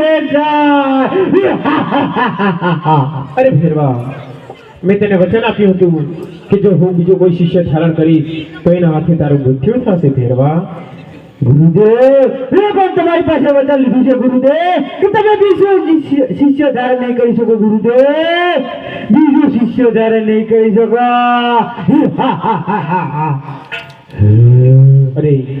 અરે ભેરવા, મેં તેને વચન આપ્યું હતું કે જો હું બીજો કોઈ શિષ્ય ધારણ કરીશ, તો એના હાથે તારું મૃત્યુ થશે, ભેરવા. ગુરુદેવ મેં પણ તમારી પાસે વચન લીધું છે, ગુરુદેવ. કે તમે બીજું શિષ્ય- ધારણ નહીં કરી શકો, ગુરુદેવ. બીજું શિષ્ય ધારણ નહીં કરી શકો. અરે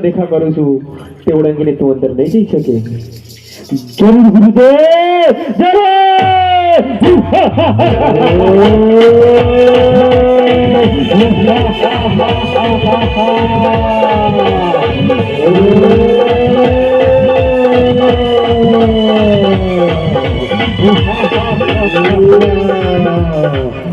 દેખા કરું છું તે ઓળંગીને તું અંદર નહીં જઈ શકે જરૂર ગુરુદેવ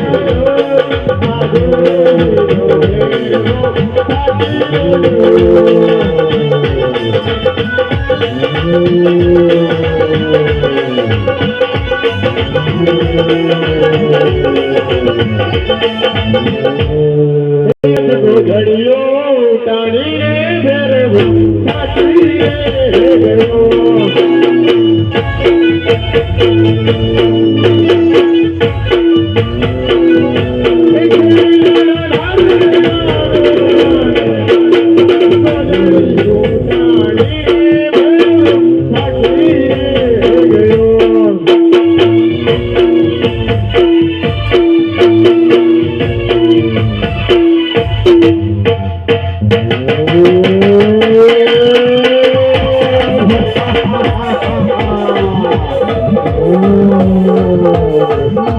ઘડીઓ ટાણી રે ભેરવું સાચી રે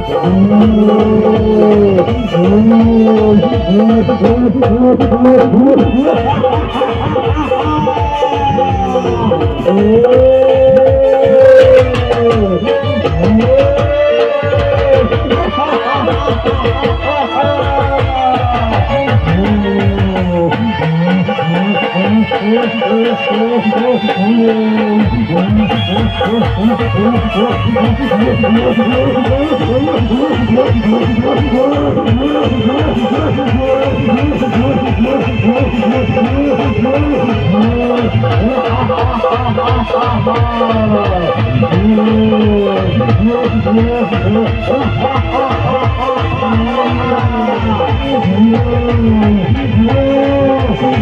Oh, Oh,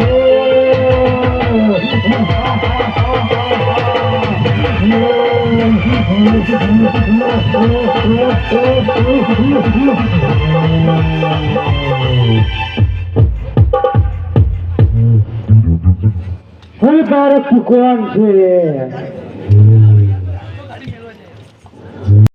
Oh તું કોણ છે